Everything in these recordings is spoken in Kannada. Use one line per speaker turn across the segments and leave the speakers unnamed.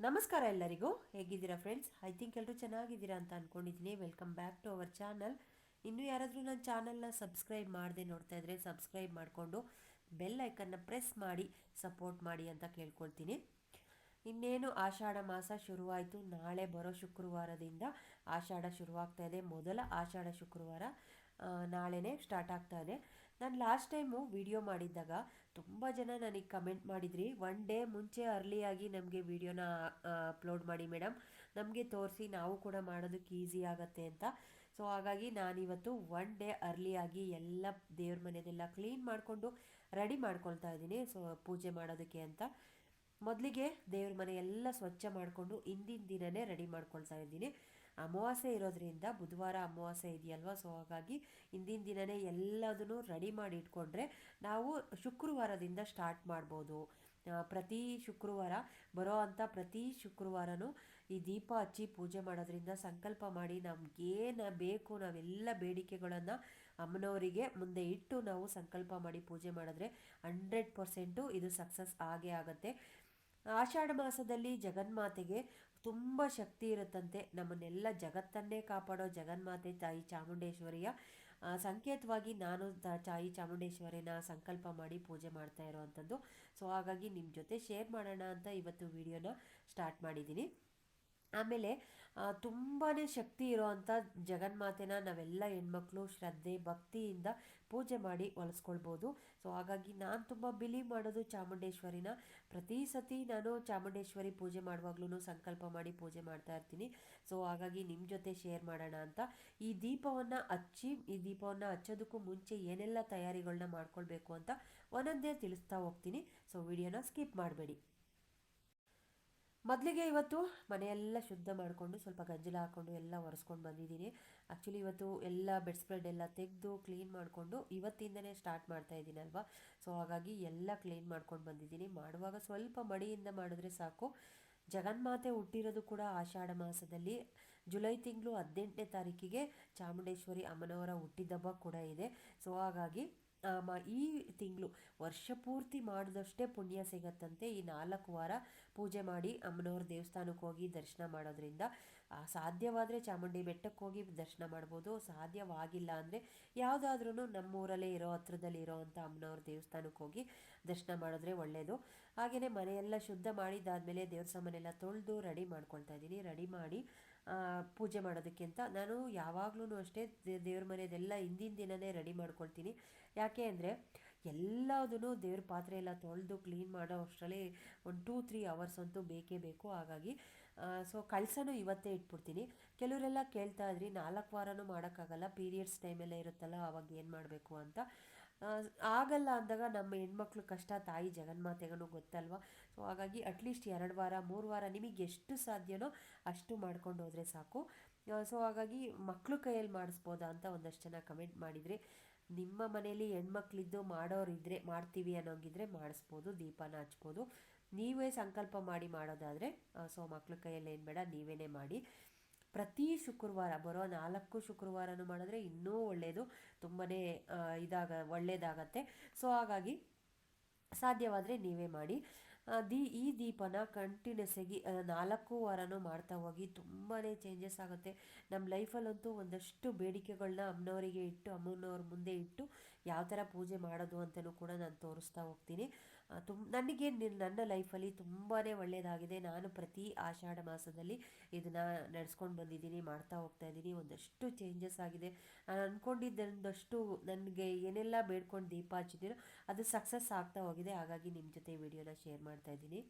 ನಮಸ್ಕಾರ ಎಲ್ಲರಿಗೂ. ಹೇಗಿದ್ದೀರಾ ಫ್ರೆಂಡ್ಸ್ ಐ ಥಿಂಕ್ ಎಲ್ಲರೂ ಚೆನ್ನಾಗಿದ್ದೀರಾ ಅಂತ ಅಂದ್ಕೊಂಡಿದ್ದೀನಿ welcome back to our channel ಇನ್ನು ಯಾರಾದರೂ ನನ್ನ ಚಾನಲ್ನ ಸಬ್ಸ್ಕ್ರೈಬ್ ಮಾಡದೆ ನೋಡ್ತಾ ಇದ್ದರೆ ಸಬ್ಸ್ಕ್ರೈಬ್ ಮಾಡಿಕೊಂಡು ಬೆಲ್ ಐಕನ್ನ ಪ್ರೆಸ್ ಮಾಡಿ ಸಪೋರ್ಟ್ ಮಾಡಿ ಅಂತ ಕೇಳ್ಕೊಳ್ತೀನಿ. ಇನ್ನೇನು ಆಷಾಢ ಮಾಸ ಶುರುವಾಯಿತು. ನಾಳೆ ಬರೋ ಶುಕ್ರವಾರದಿಂದ ಆಷಾಢ ಶುರುವಾಗ್ತಾ ಇದೆ. ಮೊದಲ ಆಷಾಢ ಶುಕ್ರವಾರ ನಾಳೆನೇ ಸ್ಟಾರ್ಟ್ ಆಗ್ತಾ ಇದೆ. ನಾನು ಲಾಸ್ಟ್ ಟೈಮು ವಿಡಿಯೋ ಮಾಡಿದ್ದಾಗ ತುಂಬ ಜನ ನನಗೆ ಕಮೆಂಟ್ ಮಾಡಿದ್ರಿ ಒನ್ ಡೇ ಮುಂಚೆ ಅರ್ಲಿಯಾಗಿ ನಮಗೆ ವಿಡಿಯೋನ ಅಪ್ಲೋಡ್ ಮಾಡಿ ಮೇಡಮ್ ನಮಗೆ ತೋರಿಸಿ ನಾವು ಕೂಡ ಮಾಡೋದಕ್ಕೆ ಈಸಿ ಆಗುತ್ತೆ ಅಂತ. ಸೊ ಹಾಗಾಗಿ ನಾನಿವತ್ತು ಒನ್ ಡೇ ಅರ್ಲಿಯಾಗಿ ಎಲ್ಲ ದೇವ್ರ ಮನೆಯದೆಲ್ಲ ಕ್ಲೀನ್ ಮಾಡಿಕೊಂಡು ರೆಡಿ ಮಾಡ್ಕೊಳ್ತಾ ಇದ್ದೀನಿ. ಸೊ ಪೂಜೆ ಮಾಡೋದಕ್ಕೆ ಅಂತ. ಮೊದಲಿಗೆ ದೇವ್ರ ಮನೆ ಎಲ್ಲ ಸ್ವಚ್ಛ ಮಾಡಿಕೊಂಡು ಹಿಂದಿನ ದಿನನೇ ರೆಡಿ ಮಾಡ್ಕೊಳ್ತಾ ಇದ್ದೀನಿ. ಅಮಾವಾಸ್ಯೆ ಇರೋದ್ರಿಂದ ಬುಧವಾರ ಅಮಾವಾಸ್ಯೆ ಇದೆಯಲ್ವ? ಸೊ ಹಾಗಾಗಿ ಹಿಂದಿನ ದಿನನೇ ಎಲ್ಲದನ್ನು ರೆಡಿ ಮಾಡಿ ಇಟ್ಕೊಂಡ್ರೆ ನಾವು ಶುಕ್ರವಾರದಿಂದ ಸ್ಟಾರ್ಟ್ ಮಾಡ್ಬೋದು. ಪ್ರತಿ ಶುಕ್ರವಾರ ಬರೋ ಅಂಥ ಪ್ರತಿ ಶುಕ್ರವಾರನೂ ಈ ದೀಪ ಹಚ್ಚಿ ಪೂಜೆ ಮಾಡೋದ್ರಿಂದ ಸಂಕಲ್ಪ ಮಾಡಿ ನಮಗೇನು ಬೇಕು ನಾವೆಲ್ಲ ಬೇಡಿಕೆಗಳನ್ನು ಅಮ್ಮನವರಿಗೆ ಮುಂದೆ ಇಟ್ಟು ನಾವು ಸಂಕಲ್ಪ ಮಾಡಿ ಪೂಜೆ ಮಾಡಿದ್ರೆ ಹಂಡ್ರೆಡ್ ಪರ್ಸೆಂಟು ಇದು ಸಕ್ಸಸ್ ಆಗೇ ಆಗುತ್ತೆ. ಆಷಾಢ ಮಾಸದಲ್ಲಿ ಜಗನ್ಮಾತೆಗೆ ತುಂಬ ಶಕ್ತಿ ಇರುತ್ತಂತೆ ನಮ್ಮನ್ನೆಲ್ಲ ಜಗತ್ತನ್ನೇ ಕಾಪಾಡೋ ಜಗನ್ಮಾತೆ ತಾಯಿ ಚಾಮುಂಡೇಶ್ವರಿಯ. ಸಂಕೇತವಾಗಿ ನಾನು ತಾಯಿ ಚಾಮುಂಡೇಶ್ವರಿನ ಸಂಕಲ್ಪ ಮಾಡಿ ಪೂಜೆ ಮಾಡ್ತಾ ಇರೋವಂಥದ್ದು. ಸೊ ಹಾಗಾಗಿ ನಿಮ್ಮ ಜೊತೆ ಶೇರ್ ಮಾಡೋಣ ಅಂತ ಇವತ್ತು ವಿಡಿಯೋನ ಸ್ಟಾರ್ಟ್ ಮಾಡಿದ್ದೀನಿ. ಆಮೇಲೆ ತುಂಬಾ ಶಕ್ತಿ ಇರೋವಂಥ ಜಗನ್ಮಾತೆನ ನಾವೆಲ್ಲ ಹೆಣ್ಮಕ್ಳು ಶ್ರದ್ಧೆ, ಭಕ್ತಿಯಿಂದ ಪೂಜೆ ಮಾಡಿ ಒಲಿಸ್ಕೊಳ್ಬೋದು. ಸೊ ಹಾಗಾಗಿ ನಾನು ತುಂಬ ಬಿಲೀವ್ ಮಾಡೋದು ಚಾಮುಂಡೇಶ್ವರಿನ. ಪ್ರತಿ ಸತಿ ನಾನು ಚಾಮುಂಡೇಶ್ವರಿ ಪೂಜೆ ಮಾಡುವಾಗ್ಲೂ ಸಂಕಲ್ಪ ಮಾಡಿ ಪೂಜೆ ಮಾಡ್ತಾ ಇರ್ತೀನಿ. ಸೊ ಹಾಗಾಗಿ ನಿಮ್ಮ ಜೊತೆ ಶೇರ್ ಮಾಡೋಣ ಅಂತ. ಈ ದೀಪವನ್ನು ಹಚ್ಚಿ, ಈ ದೀಪವನ್ನು ಹಚ್ಚೋದಕ್ಕೂ ಮುಂಚೆ ಏನೆಲ್ಲ ತಯಾರಿಗಳನ್ನ ಮಾಡ್ಕೊಳ್ಬೇಕು ಅಂತ ಒಂದೊಂದೇ ತಿಳಿಸ್ತಾ ಹೋಗ್ತೀನಿ. ಸೊ ವಿಡಿಯೋನ ಸ್ಕಿಪ್ ಮಾಡಬೇಡಿ. ಮೊದಲಿಗೆ ಇವತ್ತು ಮನೆಯೆಲ್ಲ ಶುದ್ಧ ಮಾಡಿಕೊಂಡು ಸ್ವಲ್ಪ ಗಂಜಲ ಹಾಕ್ಕೊಂಡು ಎಲ್ಲ ಒರೆಸ್ಕೊಂಡು ಬಂದಿದ್ದೀನಿ. ಆ್ಯಕ್ಚುಲಿ ಇವತ್ತು ಎಲ್ಲ ಬೆಡ್ ಸ್ಪ್ರೆಡ್ ಎಲ್ಲ ತೆಗೆದು ಕ್ಲೀನ್ ಮಾಡಿಕೊಂಡು ಇವತ್ತಿಂದನೇ ಸ್ಟಾರ್ಟ್ ಮಾಡ್ತಾ ಇದ್ದೀನಲ್ವಾ ಸೊ ಹಾಗಾಗಿ ಎಲ್ಲ ಕ್ಲೀನ್ ಮಾಡ್ಕೊಂಡು ಬಂದಿದ್ದೀನಿ. ಮಾಡುವಾಗ ಸ್ವಲ್ಪ ಮಡಿಯಿಂದ ಮಾಡಿದ್ರೆ ಸಾಕು. ಜಗನ್ಮಾತೆ ಹುಟ್ಟಿರೋದು ಕೂಡ ಆಷಾಢ ಮಾಸದಲ್ಲಿ. ಜುಲೈ ತಿಂಗಳು ಹದಿನೆಂಟನೇ ತಾರೀಕಿಗೆ ಚಾಮುಂಡೇಶ್ವರಿ ಅಮ್ಮನವರ ಹುಟ್ಟಿದಬ್ಬ ಕೂಡ ಇದೆ. ಸೊ ಹಾಗಾಗಿ ಈ ತಿಂಗಳು ವರ್ಷ ಪೂರ್ತಿ ಮಾಡಿದಷ್ಟೇ ಪುಣ್ಯ ಸಿಗತ್ತಂತೆ. ಈ ನಾಲ್ಕು ವಾರ ಪೂಜೆ ಮಾಡಿ ಅಮ್ಮನವ್ರ ದೇವಸ್ಥಾನಕ್ಕೆ ಹೋಗಿ ದರ್ಶನ ಮಾಡೋದ್ರಿಂದ ಸಾಧ್ಯವಾದರೆ ಚಾಮುಂಡಿ ಬೆಟ್ಟಕ್ಕೆ ಹೋಗಿ ದರ್ಶನ ಮಾಡ್ಬೋದು. ಸಾಧ್ಯವಾಗಿಲ್ಲ ಅಂದರೆ ಯಾವುದಾದ್ರೂ ನಮ್ಮೂರಲ್ಲೇ ಇರೋ ಹತ್ರದಲ್ಲಿ ಇರೋವಂಥ ಅಮ್ಮನವ್ರ ದೇವಸ್ಥಾನಕ್ಕೆ ಹೋಗಿ ದರ್ಶನ ಮಾಡಿದ್ರೆ ಒಳ್ಳೆಯದು ಹಾಗೆಯೇ ಮನೆಯೆಲ್ಲ ಶುದ್ಧ ಮಾಡಿದ್ದಾದಮೇಲೆ ದೇವ್ರ ಸಾಮಾನೆಲ್ಲ ತೊಳೆದು ರೆಡಿ ಮಾಡ್ಕೊಳ್ತಾ ಇದ್ದೀನಿ. ರೆಡಿ ಮಾಡಿ ಪೂಜೆ ಮಾಡೋದಕ್ಕೆ ಅಂತ. ನಾನು ಯಾವಾಗಲೂ ಅಷ್ಟೇ ದೇವ್ರ ಮನೆಯದೆಲ್ಲ ಹಿಂದಿನ ದಿನನೇ ರೆಡಿ ಮಾಡ್ಕೊಳ್ತೀನಿ. ಯಾಕೆ ಅಂದರೆ ಎಲ್ಲದೂ ದೇವ್ರ ಪಾತ್ರೆ ಎಲ್ಲ ತೊಳೆದು ಕ್ಲೀನ್ ಮಾಡೋ ಅಷ್ಟರಲ್ಲಿ ಒಂದು ಟೂ ತ್ರೀ ಅವರ್ಸ್ ಅಂತೂ ಬೇಕೇ ಬೇಕು. ಹಾಗಾಗಿ ಸೊ ಕಳಸನೂ ಇವತ್ತೇ ಇಟ್ಬಿಡ್ತೀನಿ. ಕೆಲವರೆಲ್ಲ ಕೇಳ್ತಾ ಇದ್ರಿ, ನಾಲ್ಕು ವಾರನೂ ಮಾಡೋಕ್ಕಾಗಲ್ಲ ಪೀರಿಯಡ್ಸ್ ಟೈಮೆಲ್ಲ ಇರುತ್ತಲ್ಲ, ಅವಾಗ ಏನು ಮಾಡಬೇಕು ಅಂತ. ಆಗಲ್ಲ ಅಂದಾಗ ನಮ್ಮ ಹೆಣ್ಮಕ್ಳು ಕಷ್ಟ, ತಾಯಿ ಜಗನ್ಮಾತೆಗೂ ಗೊತ್ತಲ್ವಾ? ಸೊ ಹಾಗಾಗಿ ಅಟ್ಲೀಸ್ಟ್ ಎರಡು ವಾರ, ಮೂರು ವಾರ ನಿಮಗೆ ಎಷ್ಟು ಸಾಧ್ಯನೋ ಅಷ್ಟು ಮಾಡ್ಕೊಂಡು ಹೋದರೆ ಸಾಕು. ಸೊ ಹಾಗಾಗಿ ಮಕ್ಕಳು ಕೈಯಲ್ಲಿ ಮಾಡಿಸ್ಬೋದಾ ಅಂತ ಒಂದಷ್ಟು ಜನ ಕಮೆಂಟ್ ಮಾಡಿದರೆ, ನಿಮ್ಮ ಮನೇಲಿ ಹೆಣ್ಮಕ್ಳಿದ್ದು ಮಾಡೋರಿದ್ದರೆ ಮಾಡ್ತೀವಿ ಅನ್ನೋಂಗಿದ್ರೆ ಮಾಡಿಸ್ಬೋದು, ದೀಪನ ಹಚ್ಬೋದು. ನೀವೇ ಸಂಕಲ್ಪ ಮಾಡಿ ಮಾಡೋದಾದರೆ ಸೊ ಮಕ್ಳ ಕೈಯಲ್ಲಿ ಏನು ಬೇಡ ನೀವೇ ಮಾಡಿ. ಪ್ರತಿ ಶುಕ್ರವಾರ ಬರೋ ನಾಲ್ಕು ಶುಕ್ರವಾರನೂ ಮಾಡಿದ್ರೆ ಇನ್ನೂ ಒಳ್ಳೆಯದು ತುಂಬಾ ಇದಾಗ ಒಳ್ಳೆಯದಾಗತ್ತೆ ಸೊ, ಹಾಗಾಗಿ ಸಾಧ್ಯವಾದರೆ ನೀವೇ ಮಾಡಿ. ದಿ, ಈ ದೀಪನ ಕಂಟಿನ್ಯೂಸ್ ಆಗಿ ನಾಲ್ಕು ವಾರನೂ ಮಾಡ್ತಾ ಹೋಗಿ ತುಂಬಾ ಚೇಂಜಸ್ ಆಗುತ್ತೆ. ನಮ್ಮ ಲೈಫಲ್ಲಂತೂ ಒಂದಷ್ಟು ಬೇಡಿಕೆಗಳನ್ನ ಅಮ್ಮನವರಿಗೆ ಇಟ್ಟು, ಅಮ್ಮನವ್ರ ಮುಂದೆ ಇಟ್ಟು ಯಾವ ಥರ ಪೂಜೆ ಮಾಡೋದು ಅಂತಲೂ ಕೂಡ ನಾನು ತೋರಿಸ್ತಾ ಹೋಗ್ತೀನಿ. ತುಂಬ ನನಗೆ ನನ್ನ ಲೈಫಲ್ಲಿ ತುಂಬಾ ಒಳ್ಳೆಯದಾಗಿದೆ ನಾನು ಪ್ರತಿ ಆಷಾಢ ಮಾಸದಲ್ಲಿ ಇದನ್ನು ನಡೆಸ್ಕೊಂಡು ಬಂದಿದ್ದೀನಿ, ಮಾಡ್ತಾ ಹೋಗ್ತಾ ಇದ್ದೀನಿ. ಒಂದಷ್ಟು ಚೇಂಜಸ್ ಆಗಿದೆ. ನಾನು ಅಂದ್ಕೊಂಡಿದ್ದೊಂದಷ್ಟು ನನಗೆ ಏನೆಲ್ಲ ಬೇಡ್ಕೊಂಡು ದೀಪ ಹಚ್ಚಿದ್ದೀನೋ ಅದು ಸಕ್ಸಸ್ ಆಗ್ತಾ ಹೋಗಿದೆ. ಹಾಗಾಗಿ ನಿಮ್ಮ ಜೊತೆ ವಿಡಿಯೋನ ಶೇರ್ ಮಾಡ್ತಾ ಇದ್ದೀನಿ.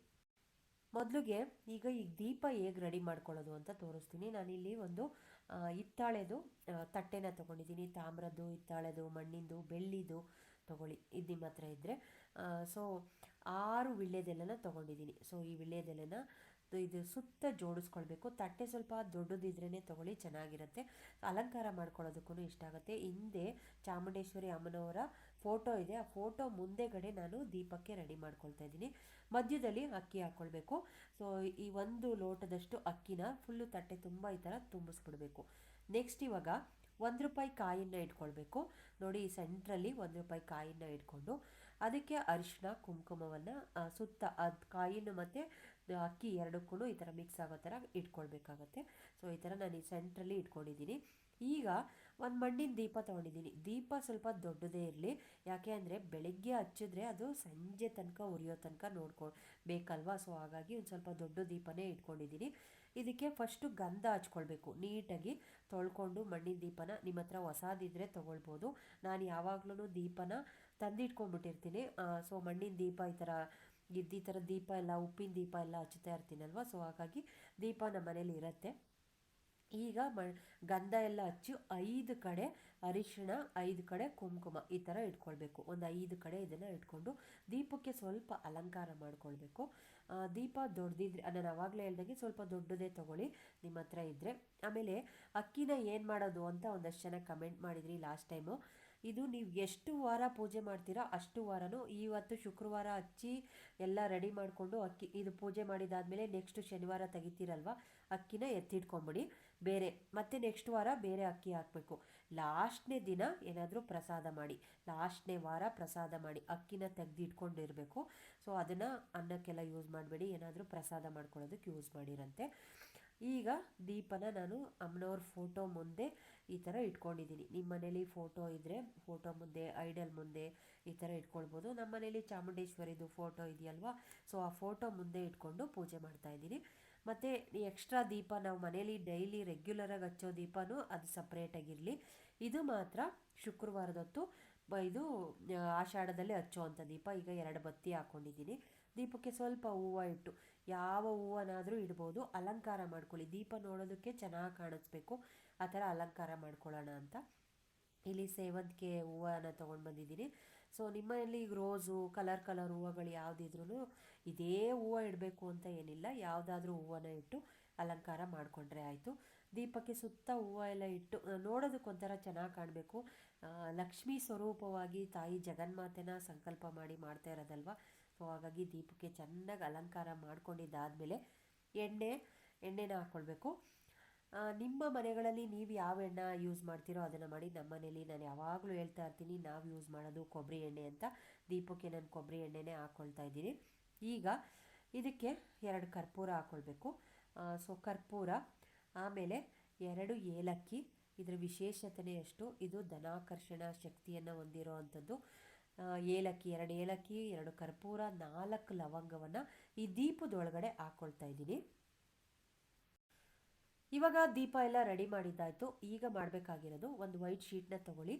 ಮೊದಲಿಗೆ ಈಗ ಈ ದೀಪ ಹೇಗೆ ರೆಡಿ ಮಾಡ್ಕೊಳ್ಳೋದು ಅಂತ ತೋರಿಸ್ತೀನಿ. ನಾನಿಲ್ಲಿ ಒಂದು ಹಿತ್ತಾಳೆದು ತಟ್ಟೆನ ತೊಗೊಂಡಿದ್ದೀನಿ. ತಾಮ್ರದ್ದು, ಹಿತ್ತಾಳೆದು, ಮಣ್ಣಿಂದು, ಬೆಳ್ಳಿದು ತೊಗೊಳ್ಳಿ. ಇದು ನಿಮ್ಮ ಹತ್ರ ಇದ್ದರೆ ಸೊ ಆರು ವಿಳ್ಯದೆಲೆನ ತೊಗೊಂಡಿದ್ದೀನಿ. ಸೊ ಈ ವಿಳ್ಯದೆಲೆನ ಇದು ಸುತ್ತ ಜೋಡಿಸ್ಕೊಳ್ಬೇಕು. ತಟ್ಟೆ ಸ್ವಲ್ಪ ದೊಡ್ಡದಿದ್ರೇ ತೊಗೊಳ್ಳಿ, ಚೆನ್ನಾಗಿರುತ್ತೆ. ಅಲಂಕಾರ ಮಾಡ್ಕೊಳ್ಳೋದಕ್ಕೂ ಇಷ್ಟ ಆಗುತ್ತೆ. ಹಿಂದೆ ಚಾಮುಂಡೇಶ್ವರಿ ಅಮ್ಮನವರ ಫೋಟೋ ಇದೆ. ಆ ಫೋಟೋ ಮುಂದೆಗಡೆ ನಾನು ದೀಪಕ್ಕೆ ರೆಡಿ ಮಾಡ್ಕೊಳ್ತಾ ಇದ್ದೀನಿ. ಮಧ್ಯದಲ್ಲಿ ಅಕ್ಕಿ ಹಾಕ್ಕೊಳ್ಬೇಕು ಸೊ ಈ ಒಂದು ಲೋಟದಷ್ಟು ಅಕ್ಕಿನ ಫುಲ್ಲು ತಟ್ಟೆ ತುಂಬ ಈ ಥರ ತುಂಬಿಸ್ಬಿಡ್ಬೇಕು. ನೆಕ್ಸ್ಟ್ ಇವಾಗ ಒಂದು ರೂಪಾಯಿ ಕಾಯಿನ ಇಟ್ಕೊಳ್ಬೇಕು. ನೋಡಿ, ಈ ಸೆಂಟ್ರಲ್ಲಿ ಒಂದು ರೂಪಾಯಿ ಕಾಯಿನ ಇಟ್ಕೊಂಡು ಅದಕ್ಕೆ ಅರಿಶಿನ ಕುಂಕುಮವನ್ನು ಸುತ್ತ ಅದು ಕಾಯಿನ ಮತ್ತು ಅಕ್ಕಿ ಎರಡಕ್ಕೂ ಈ ಥರ ಮಿಕ್ಸ್ ಆಗೋ ಥರ ಇಟ್ಕೊಳ್ಬೇಕಾಗತ್ತೆ. ಸೊ ಈ ಥರ ನಾನು ಈ ಸೆಂಟ್ರಲ್ಲಿ ಇಟ್ಕೊಂಡಿದ್ದೀನಿ. ಈಗ ಒಂದು ಮಣ್ಣಿನ ದೀಪ ತೊಗೊಂಡಿದ್ದೀನಿ. ದೀಪ ಸ್ವಲ್ಪ ದೊಡ್ಡದೇ ಇರಲಿ. ಯಾಕೆ ಅಂದರೆ ಬೆಳಗ್ಗೆ ಹಚ್ಚಿದ್ರೆ ಅದು ಸಂಜೆ ತನಕ ಉರಿಯೋ ತನಕ ನೋಡ್ಕೊ, ಬೇಕಲ್ವಾ? ಸೊ ಹಾಗಾಗಿ ಒಂದು ಸ್ವಲ್ಪ ದೊಡ್ಡ ದೀಪನೇ ಇಟ್ಕೊಂಡಿದ್ದೀನಿ. ಇದಕ್ಕೆ ಫಸ್ಟು ಗಂಧ ಹಚ್ಕೊಳ್ಬೇಕು. ನೀಟಾಗಿ ತೊಳ್ಕೊಂಡು ಮಣ್ಣಿನ ದೀಪನ ನಿಮ್ಮ ಹತ್ರ ಹೊಸದಿದ್ರೆ ತೊಗೊಳ್ಬೋದು. ನಾನು ಯಾವಾಗ್ಲೂ ದೀಪನ ತಂದಿಟ್ಕೊಂಡ್ಬಿಟ್ಟಿರ್ತೀನಿ. ಸೊ ಮಣ್ಣಿನ ದೀಪ ಈ ಥರ ಇದ್ದು ಈ ಥರ ದೀಪ ಎಲ್ಲ, ಉಪ್ಪಿನ ದೀಪ ಎಲ್ಲ ಹಚ್ತಾ ಇರ್ತೀನಲ್ವ? ಸೊ ಹಾಗಾಗಿ ದೀಪ ನಮ್ಮ ಮನೇಲಿ ಇರುತ್ತೆ. ಈಗ ಮ, ಗಂಧ ಎಲ್ಲ ಹಚ್ಚಿ ಐದು ಕಡೆ ಅರಿಶಿಣ, ಐದು ಕಡೆ ಕುಂಕುಮ ಈ ಥರ ಇಟ್ಕೊಳ್ಬೇಕು. ಒಂದು ಐದು ಕಡೆ ಇದನ್ನು ಇಟ್ಕೊಂಡು ದೀಪಕ್ಕೆ ಸ್ವಲ್ಪ ಅಲಂಕಾರ ಮಾಡ್ಕೊಳ್ಬೇಕು. ದೀಪ ದೊಡ್ಡದಿದ್ರೆ ನಾನು ಆವಾಗಲೇ ಹೇಳ್ದಂಗೆ ಸ್ವಲ್ಪ ದೊಡ್ಡದೇ ತೊಗೊಳ್ಳಿ, ನಿಮ್ಮ ಹತ್ರ ಇದ್ದರೆ ಆಮೇಲೆ ಅಕ್ಕಿನ ಏನು ಮಾಡೋದು ಅಂತ ಒಂದಷ್ಟು ಜನ ಕಮೆಂಟ್ ಮಾಡಿದ್ರಿ ಲಾಸ್ಟ್ ಟೈಮು ಇದು ನೀವು ಎಷ್ಟು ವಾರ ಪೂಜೆ ಮಾಡ್ತೀರಾ ಅಷ್ಟು ವಾರನೂ ಇವತ್ತು ಶುಕ್ರವಾರ ಹಚ್ಚಿ ಎಲ್ಲ ರೆಡಿ ಮಾಡಿಕೊಂಡು ಅಕ್ಕಿ ಇದು ಪೂಜೆ ಮಾಡಿದಾದಮೇಲೆ ನೆಕ್ಸ್ಟ್ ಶನಿವಾರ ತೆಗಿತೀರಲ್ವ, ಅಕ್ಕಿನ ಎತ್ತಿಟ್ಕೊಂಬಿಡಿ. ಬೇರೆ, ಮತ್ತೆ ನೆಕ್ಸ್ಟ್ ವಾರ ಬೇರೆ ಅಕ್ಕಿ ಹಾಕಬೇಕು. ಲಾಸ್ಟ್ನೇ ದಿನ ಏನಾದರೂ ಪ್ರಸಾದ ಮಾಡಿ, ಲಾಸ್ಟ್ನೇ ವಾರ ಪ್ರಸಾದ ಮಾಡಿ, ಅಕ್ಕಿನ ತೆಗೆದಿಟ್ಕೊಂಡಿರಬೇಕು. ಸೊ ಅದನ್ನು ಅನ್ನಕ್ಕೆಲ್ಲ ಯೂಸ್ ಮಾಡಬೇಡಿ, ಏನಾದರೂ ಪ್ರಸಾದ ಮಾಡ್ಕೊಳ್ಳೋದಕ್ಕೆ ಯೂಸ್ ಮಾಡಿರಂತೆ. ಈಗ ದೀಪನ ನಾನು ಅಮ್ಮನವ್ರ ಫೋಟೋ ಮುಂದೆ ಈ ಥರ ಇಟ್ಕೊಂಡಿದ್ದೀನಿ. ನಿಮ್ಮ ಮನೇಲಿ ಫೋಟೋ ಇದ್ದರೆ ಫೋಟೋ ಮುಂದೆ ಐಡಲ್ ಮುಂದೆ ಈ ಥರ ಇಟ್ಕೊಳ್ಬೋದು. ನಮ್ಮ ಮನೇಲಿ ಚಾಮುಂಡೇಶ್ವರಿದು ಫೋಟೋ ಇದೆಯಲ್ವಾ? ಸೊ ಆ ಫೋಟೋ ಮುಂದೆ ಇಟ್ಕೊಂಡು ಪೂಜೆ ಮಾಡ್ತಾ ಇದ್ದೀನಿ. ಮತ್ತು ಎಕ್ಸ್ಟ್ರಾ ದೀಪ ನಾವು ಮನೇಲಿ ಡೈಲಿ ರೆಗ್ಯುಲರಾಗಿ ಹಚ್ಚೋ ದೀಪನೂ ಅದು ಸಪ್ರೇಟಾಗಿರಲಿ ಇದು ಮಾತ್ರ ಶುಕ್ರವಾರದೊತ್ತು ಇದು ಆಷಾಢದಲ್ಲಿ ಹಚ್ಚುವಂಥ ದೀಪ. ಈಗ ಎರಡು ಬತ್ತಿ ಹಾಕ್ಕೊಂಡಿದ್ದೀನಿ ದೀಪಕ್ಕೆ ಸ್ವಲ್ಪ ಹೂವು ಇಟ್ಟು, ಯಾವ ಹೂವನಾದರೂ ಇಡ್ಬೋದು. ಅಲಂಕಾರ ಮಾಡ್ಕೊಳ್ಳಿ. ದೀಪ ನೋಡೋದಕ್ಕೆ ಚೆನ್ನಾಗಿ ಕಾಣಿಸ್ಬೇಕು. ಆ ಥರ ಅಲಂಕಾರ ಮಾಡ್ಕೊಳ್ಳೋಣ ಅಂತ. ಇಲ್ಲಿ ಸೇವಂತಿಗೆ ಹೂವನ ತೊಗೊಂಡು ಬಂದಿದ್ದೀನಿ. ಸೊ ನಿಮ್ಮಲ್ಲಿ ಈಗ ರೋಸು ಕಲರ್ ಕಲರ್ ಹೂವುಗಳು ಯಾವುದಿದ್ರೂ ಇದೇ ಹೂವು ಇಡಬೇಕು ಅಂತ ಏನಿಲ್ಲ. ಯಾವುದಾದ್ರೂ ಹೂವನ್ನ ಇಟ್ಟು ಅಲಂಕಾರ ಮಾಡಿಕೊಂಡ್ರೆ ಆಯಿತು. ದೀಪಕ್ಕೆ ಸುತ್ತ ಹೂವು ಎಲ್ಲ ಇಟ್ಟು ನೋಡೋದಕ್ಕೊಂಥರ ಚೆನ್ನಾಗಿ ಕಾಣಬೇಕು. ಲಕ್ಷ್ಮೀ ಸ್ವರೂಪವಾಗಿ ತಾಯಿ ಜಗನ್ಮಾತೆನ ಸಂಕಲ್ಪ ಮಾಡಿ ಮಾಡ್ತಾ ಇರೋದಲ್ವ? ಸೊ ಹಾಗಾಗಿ ದೀಪಕ್ಕೆ ಚೆನ್ನಾಗಿ ಅಲಂಕಾರ ಮಾಡ್ಕೊಂಡಿದ್ದಾದಮೇಲೆ ಎಣ್ಣೆ, ಎಣ್ಣೆನ ಹಾಕ್ಕೊಳ್ಬೇಕು ನಿಮ್ಮ ಮನೆಗಳಲ್ಲಿ ನೀವು ಯಾವ ಎಣ್ಣೆ ಯೂಸ್ ಮಾಡ್ತೀರೋ ಅದನ್ನು ಮಾಡಿ ನಮ್ಮ ಮನೇಲಿ ನಾನು ಯಾವಾಗಲೂ ಹೇಳ್ತಾ ಇರ್ತೀನಿ, ನಾವು ಯೂಸ್ ಮಾಡೋದು ಕೊಬ್ಬರಿ ಎಣ್ಣೆ ಅಂತ. ದೀಪಕ್ಕೆ ನಾನು ಕೊಬ್ಬರಿ ಎಣ್ಣೆನೇ ಹಾಕ್ಕೊಳ್ತಾ ಇದ್ದೀನಿ. ಈಗ ಇದಕ್ಕೆ ಎರಡು ಕರ್ಪೂರ ಹಾಕ್ಕೊಳ್ಬೇಕು ಸೊ ಕರ್ಪೂರ, ಆಮೇಲೆ ಎರಡು ಏಲಕ್ಕಿ, ಇದರ ವಿಶೇಷತೆನೇ ಅಷ್ಟು ಇದು ಧನಾಕರ್ಷಣ ಶಕ್ತಿಯನ್ನು ಹೊಂದಿರೋ ಅಂಥದ್ದು. ಏಲಕ್ಕಿ, ಎರಡು ಏಲಕ್ಕಿ, ಎರಡು ಕರ್ಪೂರ, ನಾಲ್ಕು ಲವಂಗವನ್ನು ಈ ದೀಪದೊಳಗಡೆ ಹಾಕ್ಕೊಳ್ತಾ ಇದ್ದೀನಿ. ಇವಾಗ ದೀಪ ಎಲ್ಲ ರೆಡಿ ಮಾಡಿದ್ದಾಯಿತು. ಈಗ ಮಾಡಬೇಕಾಗಿರೋದು ಒಂದು ವೈಟ್ ಶೀಟ್ನ ತಗೊಳ್ಳಿ.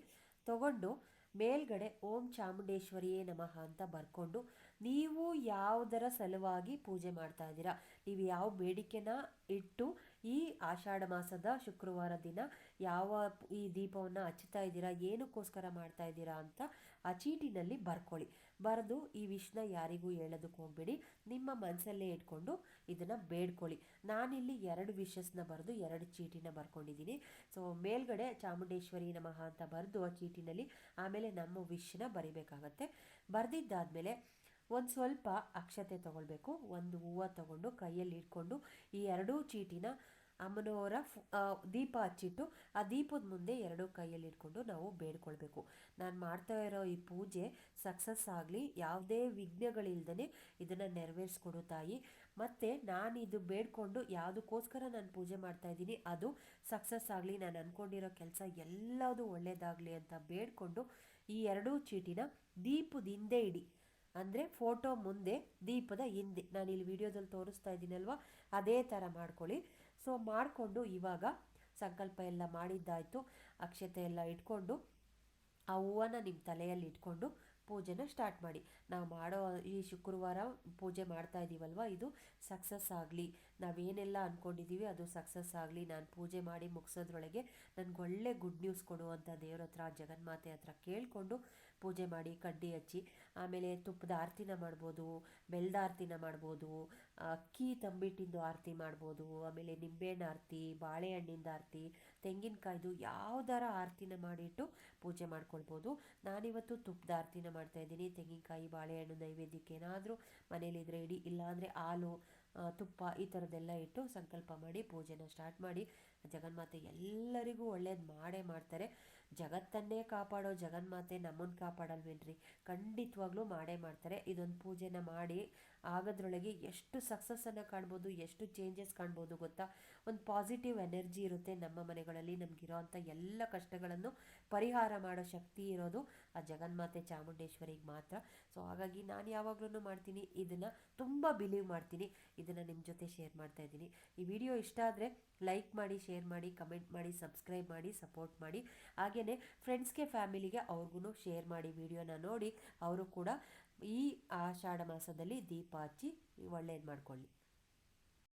ತಗೊಂಡು ಮೇಲ್ಗಡೆ ಓಂ ಚಾಮುಂಡೇಶ್ವರಿಯೇ ನಮಃ ಅಂತ ಬರ್ಕೊಂಡು ನೀವು ಯಾವುದರ ಸಲುವಾಗಿ ಪೂಜೆ ಮಾಡ್ತಾ ಇದ್ದೀರಾ? ನೀವು ಯಾವ ಬೇಡಿಕೆನ ಇಟ್ಟು ಈ ಆಷಾಢ ಮಾಸದ ಶುಕ್ರವಾರ ದಿನ ಯಾವ ಈ ದೀಪವನ್ನು ಹಚ್ಚುತ್ತಾ ಇದ್ದೀರಾ? ಏನಕ್ಕೋಸ್ಕರ ಮಾಡ್ತಾ ಇದ್ದೀರಾ ಅಂತ ಆ ಚೀಟಿನಲ್ಲಿ ಬರ್ಕೊಳ್ಳಿ. ಬರೆದು ಈ ವಿಷನ ಯಾರಿಗೂ ಹೇಳೋದಕ್ಕೆ ಹೋಗಬೇಡಿ. ನಿಮ್ಮ ಮನಸ್ಸಲ್ಲೇ ಇಟ್ಕೊಂಡು ಇದನ್ನು ಬೇಡ್ಕೊಳ್ಳಿ. ನಾನಿಲ್ಲಿ ಎರಡು ವಿಷಸ್ನ ಬರೆದು ಎರಡು ಚೀಟಿನ ಬರ್ಕೊಂಡಿದ್ದೀನಿ. ಸೊ ಮೇಲ್ಗಡೆ ಚಾಮುಂಡೇಶ್ವರಿ ನಮಃ ಅಂತ ಬರೆದು ಆ ಚೀಟಿನಲ್ಲಿ ಆಮೇಲೆ ನಮ್ಮ ವಿಷನ ಬರಿಬೇಕಾಗತ್ತೆ. ಬರೆದಿದ್ದಾದಮೇಲೆ ಒಂದು ಸ್ವಲ್ಪ ಅಕ್ಷತೆ ತಗೊಳ್ಬೇಕು. ಒಂದು ಹೂವು ತಗೊಂಡು ಕೈಯಲ್ಲಿ ಇಟ್ಕೊಂಡು ಈ ಎರಡೂ ಚೀಟಿನ ಅಮ್ಮನವರ ದೀಪ ಹಚ್ಚಿಟ್ಟು ಆ ದೀಪದ ಮುಂದೆ ಎರಡು ಕೈಯಲ್ಲಿ ಇಟ್ಕೊಂಡು ನಾವು ಬೇಡ್ಕೊಳ್ಬೇಕು. ನಾನು ಮಾಡ್ತಾ ಇರೋ ಈ ಪೂಜೆ ಸಕ್ಸಸ್ ಆಗಲಿ, ಯಾವುದೇ ವಿಘ್ನಗಳಿಲ್ದೇ ಇದನ್ನು ನೆರವೇರಿಸ್ಕೊಡು ತಾಯಿ. ಮತ್ತು ನಾನು ಇದು ಬೇಡ್ಕೊಂಡು ಯಾವುದಕ್ಕೋಸ್ಕರ ನಾನು ಪೂಜೆ ಮಾಡ್ತಾ ಇದ್ದೀನಿ, ಅದು ಸಕ್ಸಸ್ ಆಗಲಿ. ನಾನು ಅಂದ್ಕೊಂಡಿರೋ ಕೆಲಸ ಎಲ್ಲದೂ ಒಳ್ಳೆಯದಾಗಲಿ ಅಂತ ಬೇಡ್ಕೊಂಡು ಈ ಎರಡೂ ಚೀಟಿನ ದೀಪದ ಹಿಂದೆ ಇಡಿ. ಅಂದರೆ ಫೋಟೋ ಮುಂದೆ, ದೀಪದ ಹಿಂದೆ. ನಾನು ಇಲ್ಲಿ ವಿಡಿಯೋದಲ್ಲಿ ತೋರಿಸ್ತಾ ಇದ್ದೀನಲ್ವ? ಅದೇ ಥರ ಮಾಡ್ಕೊಳ್ಳಿ. ಸೊ ಮಾಡಿಕೊಂಡು ಇವಾಗ ಸಂಕಲ್ಪ ಎಲ್ಲ ಮಾಡಿದ್ದಾಯಿತು. ಅಕ್ಷತೆ ಎಲ್ಲ ಇಟ್ಕೊಂಡು, ಆ ಹೂವನ್ನು ನಿಮ್ಮ ತಲೆಯಲ್ಲಿ ಇಟ್ಕೊಂಡು ಪೂಜೆನ ಸ್ಟಾರ್ಟ್ ಮಾಡಿ. ನಾವು ಮಾಡೋ ಈ ಶುಕ್ರವಾರ ಪೂಜೆ ಮಾಡ್ತಾ ಇದ್ದೀವಲ್ವ ಇದು ಸಕ್ಸಸ್ ಆಗಲಿ. ನಾವೇನೆಲ್ಲ ಅಂದ್ಕೊಂಡಿದ್ದೀವಿ ಅದು ಸಕ್ಸಸ್ ಆಗಲಿ. ನಾನು ಪೂಜೆ ಮಾಡಿ ಮುಗಿಸೋದ್ರೊಳಗೆ ನನಗೆ ಒಳ್ಳೆ ಗುಡ್ ನ್ಯೂಸ್ ಕೊಡುವಂಥ ದೇವ್ರ ಹತ್ರ ಜಗನ್ಮಾತೆ ಹತ್ರ ಕೇಳಿಕೊಂಡು ಪೂಜೆ ಮಾಡಿ ಕಡ್ಡಿ ಹಚ್ಚಿ, ಆಮೇಲೆ ತುಪ್ಪದ ಆರತಿನ ಮಾಡ್ಬೋದು ಬೆಲ್ಲದ ಆರತಿನ ಮಾಡ್ಬೋದು ಅಕ್ಕಿ ತಂಬಿಟ್ಟಿಂದು ಆರತಿ ಮಾಡ್ಬೋದು, ಆಮೇಲೆ ನಿಂಬೆಹಣ್ಣು ಆರತಿ, ಬಾಳೆಹಣ್ಣಿಂದ ಆರತಿ, ತೆಂಗಿನಕಾಯ್ದು ಯಾವ್ದಾರ ಆರತಿನ ಮಾಡಿಟ್ಟು ಪೂಜೆ ಮಾಡ್ಕೊಳ್ಬೋದು. ನಾನಿವತ್ತು ತುಪ್ಪದ ಆರತಿನ ಮಾಡ್ತಾಯಿದ್ದೀನಿ ತೆಂಗಿನಕಾಯಿ, ಬಾಳೆಹಣ್ಣು ನೈವೇದ್ಯಕ್ಕೆ ಏನಾದರೂ ಮನೇಲಿದ್ರೆ ಇಡಿ, ಇಲ್ಲಾಂದರೆ ಹಾಲು ತುಪ್ಪ ಈ ಥರದ್ದೆಲ್ಲ ಇಟ್ಟು ಸಂಕಲ್ಪ ಮಾಡಿ, ಪೂಜೆನ ಸ್ಟಾರ್ಟ್ ಮಾಡಿ, ಜಗನ್ಮಾತೆ ಎಲ್ಲರಿಗೂ ಒಳ್ಳೇದು ಮಾಡೇ ಮಾಡ್ತಾರೆ. ಜಗತ್ತನ್ನೇ ಕಾಪಾಡೋ ಜಗನ್ಮಾತೆ ನಮ್ಮನ್ನು ಕಾಪಾಡಲ್ವೇನ್ರಿ? ಖಂಡಿತವಾಗ್ಲೂ ಮಾಡೇ ಮಾಡ್ತಾರೆ. ಇದೊಂದು ಪೂಜೆನ ಮಾಡಿ, ಆಗೋದ್ರೊಳಗೆ ಎಷ್ಟು ಸಕ್ಸಸ್ಸನ್ನು ಕಾಣ್ಬೋದು, ಎಷ್ಟು ಚೇಂಜಸ್ ಕಾಣ್ಬೋದು ಗೊತ್ತಾ? ಒಂದು ಪಾಸಿಟಿವ್ ಎನರ್ಜಿ ಇರುತ್ತೆ ನಮ್ಮ ಮನೆಗಳಲ್ಲಿ, ನಮಗಿರೋ ಅಂಥ ಎಲ್ಲ ಕಷ್ಟಗಳನ್ನು ಪರಿಹಾರ ಮಾಡೋ ಶಕ್ತಿ ಇರೋದು ಆ ಜಗನ್ಮಾತೆ ಚಾಮುಂಡೇಶ್ವರಿಗೆ ಮಾತ್ರ. ಸೊ ಹಾಗಾಗಿ ನಾನು ಯಾವಾಗಲೂ ಮಾಡ್ತೀನಿ, ಇದನ್ನು ತುಂಬ ಬಿಲೀವ್ ಮಾಡ್ತೀನಿ, ಇದನ್ನು ನಿಮ್ಮ ಜೊತೆ ಶೇರ್ ಮಾಡ್ತಾ ಇದ್ದೀನಿ. ಈ ವಿಡಿಯೋ ಇಷ್ಟ ಆದರೆ ಲೈಕ್ ಮಾಡಿ ಶೇರ್ ಮಾಡಿ ಕಮೆಂಟ್ ಮಾಡಿ ಸಬ್ಸ್ಕ್ರೈಬ್ ಮಾಡಿ ಸಪೋರ್ಟ್ ಮಾಡಿ. ಹಾಗೆಯೇ ಫ್ರೆಂಡ್ಸ್ಗೆ ಫ್ಯಾಮಿಲಿಗೆ ಅವ್ರಿಗೂ ಶೇರ್ ಮಾಡಿ ವಿಡಿಯೋನ ನೋಡಿ, ಅವರು ಕೂಡ ಈ ಆಷಾಢ ಮಾಸದಲ್ಲಿ ದೀಪ ಹಚ್ಚಿ ಒಳ್ಳೇದು ಮಾಡ್ಕೊಳ್ಳಿ.